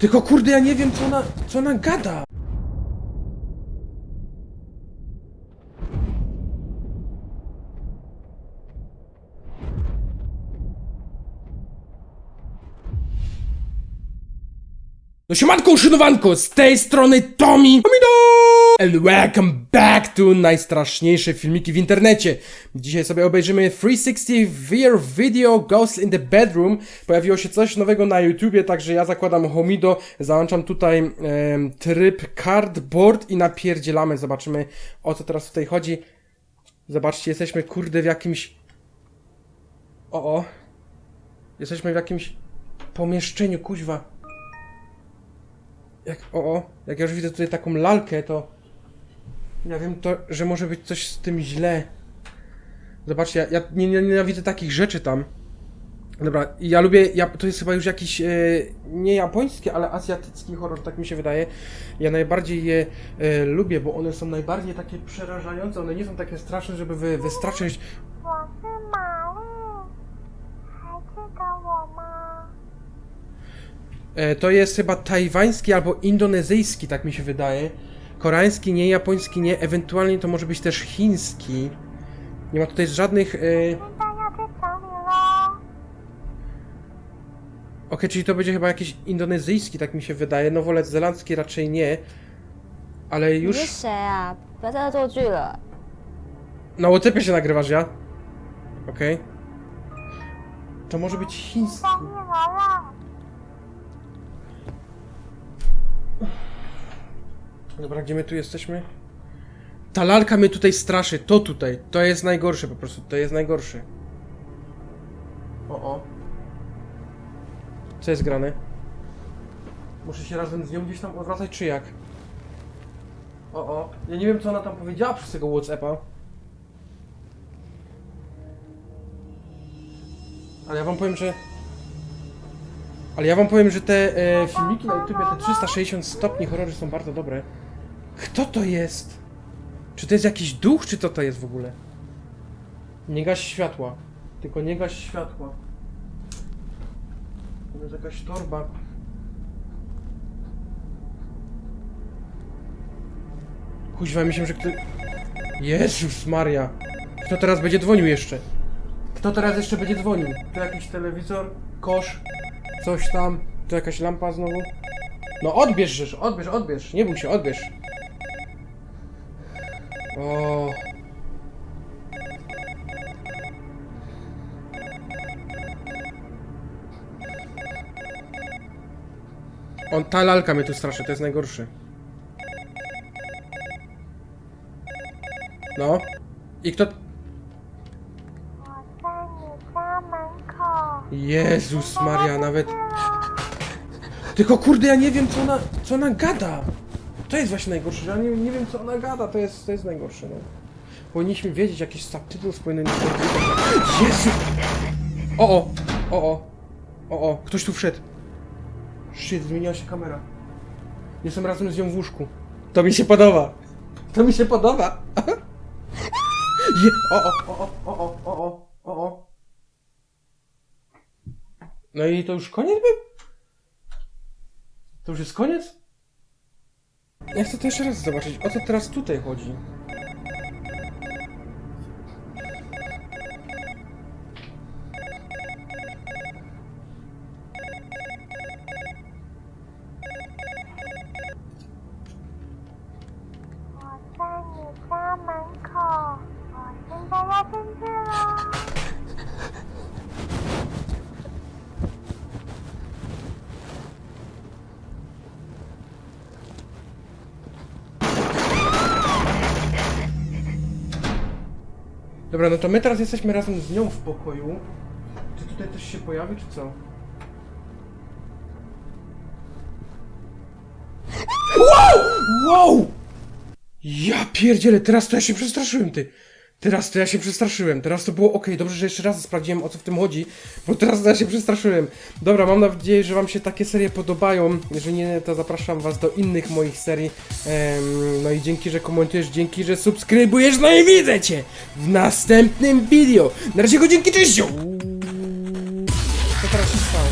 Tylko kurde, ja nie wiem co ona, co ona gada. No siemanko, uszynowanko, z tej strony Tommy Tomido! And welcome back to najstraszniejsze filmiki w internecie. Dzisiaj sobie obejrzymy 360 VR Video Ghost in the Bedroom. Pojawiło się coś nowego na YouTubie, także ja zakładam Homido, załączam tutaj em, tryb cardboard i napierdzielamy. Zobaczymy o co teraz tutaj chodzi. Zobaczcie, jesteśmy kurde w jakimś... O, o. Jesteśmy w jakimś pomieszczeniu, kuźwa. Jak, o, o, jak ja już widzę tutaj taką lalkę, to ja wiem to, że może być coś z tym źle. Zobaczcie, ja, ja nie, nie, nienawidzę takich rzeczy tam. Dobra, ja lubię, ja, to jest chyba już jakiś, e, nie japoński, ale azjatycki horror, tak mi się wydaje. Ja najbardziej je e, lubię, bo one są najbardziej takie przerażające, one nie są takie straszne, żeby wy, wystraszyć. E, to jest chyba tajwański albo indonezyjski, tak mi się wydaje. Koreański nie, japoński nie, ewentualnie to może być też chiński. Nie ma tutaj żadnych... Yy... Ok, czyli to będzie chyba jakiś indonezyjski, tak mi się wydaje. Nowozelandzki raczej nie. Ale już... Na Whatsappie się nagrywasz, ja? Okej. Okay. To może być chiński. Dobra, gdzie my tu jesteśmy? Ta lalka mnie tutaj straszy, to tutaj. To jest najgorsze po prostu, to jest najgorsze. O, o. Co jest grane? Muszę się razem z nią gdzieś tam odwracać, czy jak? O, o. Ja nie wiem, co ona tam powiedziała przez tego Whatsappa. Ale ja wam powiem, że... Ale ja wam powiem, że te e, filmiki na YouTube, te 360 stopni horrory są bardzo dobre. Kto to jest? Czy to jest jakiś duch, czy co to jest w ogóle? Nie gaś światła. Tylko nie gaś światła. To jest jakaś torba. Kuźwa, myślę, że kto... Jezus Maria. Kto teraz będzie dzwonił jeszcze? Kto teraz jeszcze będzie dzwonił? To jakiś telewizor? Kosz? Coś tam? To jakaś lampa znowu? No odbierz, odbierz, odbierz. Nie bój się, odbierz. O. On, ta lalka mnie tu straszy, to jest najgorszy. No. I kto... Jezus Maria, nawet... Tylko kurde, ja nie wiem co ona, co ona gada. To jest właśnie najgorsze, że ja nie, nie wiem co ona gada, to jest, to jest najgorsze, no. Powinniśmy wiedzieć, jakiś subtitles powinien być. Jezu! O, o, o, o, o, o, ktoś tu wszedł. Shit, zmieniła się kamera. Jestem razem z nią w łóżku. To mi się podoba. To mi się podoba. Je, o, o, o, o, o, o, o, o, o. No i to już koniec był? To już jest koniec? Ja chcę to jeszcze raz zobaczyć, o co teraz tutaj chodzi. “ Dobra, no to my teraz jesteśmy razem z nią w pokoju. Czy tutaj też się pojawi, czy co? Wow! Wow! Ja pierdzielę, teraz to ja się przestraszyłem, ty. Teraz to ja się przestraszyłem, teraz to było ok, dobrze, że jeszcze raz sprawdziłem o co w tym chodzi, bo teraz to ja się przestraszyłem. Dobra, mam nadzieję, że wam się takie serie podobają, jeżeli nie, to zapraszam was do innych moich serii. Em, no i dzięki, że komentujesz, dzięki, że subskrybujesz, no i widzę cię w następnym video. Na razie go dzięki, cześć! Co teraz się stało?